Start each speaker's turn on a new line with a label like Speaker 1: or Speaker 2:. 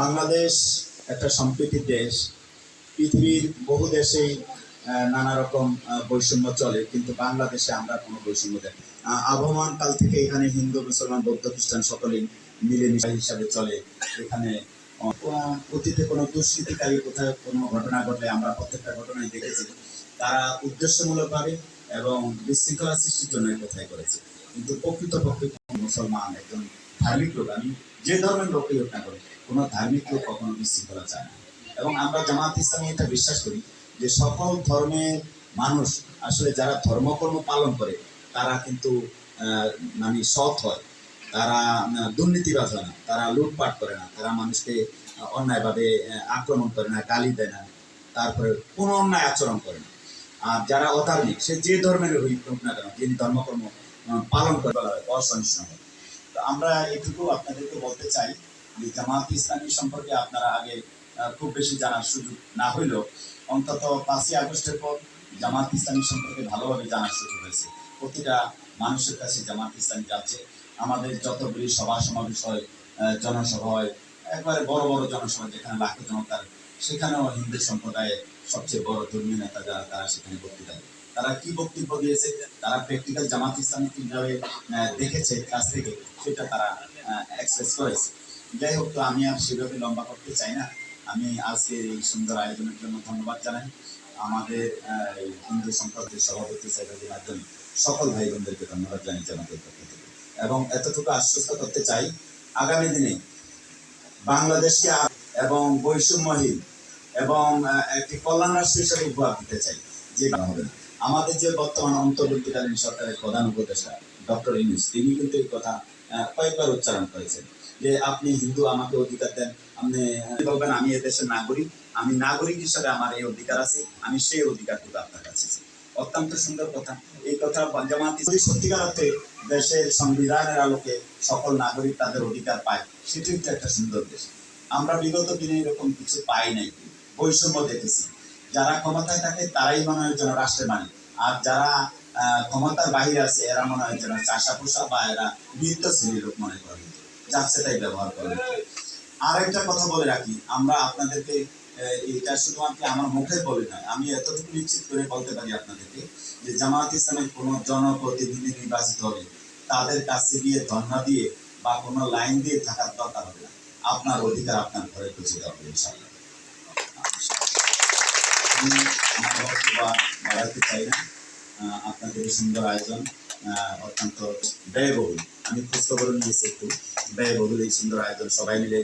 Speaker 1: বাংলাদেশ একটা সম্প্রীতির দেশ। পৃথিবীর বহু দেশেই নানা রকম বৈষম্য চলে, কিন্তু বাংলাদেশে আমরা কোনো বৈষম্য দেখি আবহমান কাল থেকে এখানে হিন্দু, মুসলমান, বৌদ্ধ, খ্রিস্টান সকলেই মিলেমিশে হিসাবে চলে। এখানে অতীতে কোনো দুষ্কৃতিকারী কোথায় কোনো ঘটনা ঘটলে, আমরা প্রত্যেকটা ঘটনায় দেখেছি। তারা উদ্দেশ্যমূলকভাবে এবং বিশৃঙ্খলা সৃষ্টির জন্য কোথায় করেছে। কিন্তু প্রকৃতপক্ষে মুসলমান একজন ধার্মিক লোক, আমি যে ধর্মের লোকই হোক না করে কোনো ধার্মিক লোক কখনো বিশৃঙ্খলা চায় না। এবং আমরা জামাত ইসলামী এটা বিশ্বাস করি যে সকল ধর্মের মানুষ, আসলে যারা ধর্মকর্ম পালন করে, তারা কিন্তু মানে সৎ হয়। তারা দুর্নীতিবাজ হয় না, তারা লুটপাট করে না, তারা মানুষকে অন্যায়ভাবে আক্রমণ করে না, গালি দেয় না, তারপরে কোনো অন্যায় আচরণ করে না। আর যারা অধার্মিক, সে যে ধর্মের হোক না কেন, যিনি ধর্মকর্ম পালন করে, অসহিষ্ণু হয়। আমরা এটুকু আপনাদেরকে বলতে চাই যে জামাত ইসলামী সম্পর্কে আপনারা আগে খুব বেশি জানার সুযোগ না হইলেও অন্তত পাঁচই আগস্টের পর জামাত ইসলামী সম্পর্কে ভালোভাবে জানার সুযোগ হয়েছে। প্রতিটা মানুষের কাছে জামাত ইসলামী যাচ্ছে। আমাদের যতগুলি সভা সমাবেশ হয় জনসভা হয়, একবারে বড় বড় জনসভা যেখানে লাখো জনতার, সেখানেও হিন্দু সম্প্রদায়ের সবচেয়ে বড় ধর্মীয় নেতা যারা, তারা সেখানে বক্তৃতা দেয়। তারা কি বক্তব্য দিয়েছে, তারা প্র্যাকটিক্যাল জামাত ইসলামী কীভাবে দেখেছে কাছ থেকে, সেটা তারা এক্সপ্রেস করেছে। যাই হোক, তো আমি আর সেভাবে লম্বা করতে চাই না। আমি আজকে এই সুন্দর আয়োজনের জন্য ধন্যবাদ জানাই। আমাদের হিন্দু সম্প্রদায়ের সভাপতি সাইবাদের মাধ্যমে সকল ভাই বোনদেরকে ধন্যবাদ জানাই জামাতের পক্ষ থেকে। এবং এতটুকু আশ্বস্ত করতে চাই, আগামী দিনে বাংলাদেশকে এবং বৈষম্যহীন এবং একটি কল্যাণ রাষ্ট্র হিসেবে উপহার দিতে চাই। যে হবে না। আমাদের যে বর্তমান অন্তর্বর্তীকালীন সরকারের প্রধান উপদেষ্টা, ডক্টর ইউনুস, তিনি কিন্তু এই কথা কয়েকবার উচ্চারণ করেছেন যে, আপনি হিন্দু, আমাকে অধিকার দেন। আপনি বলবেন, আমি এদেশের নাগরিক। আমি নাগরিক হিসাবে আমার এই অধিকার আছে। আমি সেই অধিকারটুকু আপনার কাছে অত্যন্ত সুন্দর কথা। এই কথা জামাত যদি সত্যিকার অর্থে দেশের সংবিধানের আলোকে সকল নাগরিক তাদের অধিকার পায়, সেটি একটা সুন্দর দেশ। আমরা বিগত দিনে এরকম কিছু পাই নাই। বৈষম্য দেখেছি। যারা ক্ষমতায় থাকে, তারাই মনে হয় যেন রাষ্ট্রের মালিক। আর যারা ক্ষমতার বাহিরে আছে, এরা মনে হয় যেন চাষা পোষা বা এরা বৃত্ত শ্রেণির লোক মনে করে। যাচ্ছে তাই ব্যবহার করে। আর একটা কথা বলে রাখি, আমরা আপনাদেরকে এটা শুধুমাত্র আমার মুখে বলে নয়, আমি এতটুকু নিশ্চিত করে বলতে পারি আপনাদেরকে যে জামাত ইসলামের কোনো জনপ্রতিনিধি নির্বাচিত হলে তাদের কাছে গিয়ে ধর্ণা দিয়ে বা কোনো লাইন দিয়ে থাকার দরকার হবে না। আপনার অধিকার আপনার ঘরে পৌঁছে দেওয়া হবে আমি বাড়াতে চাই আপনাদের সুন্দর আয়োজন অত্যন্ত ব্যয়বহুল। আমি খোঁজখবর নিয়েছি একটু। ব্যয়বহুল এই সুন্দর আয়োজন সবাই মিলে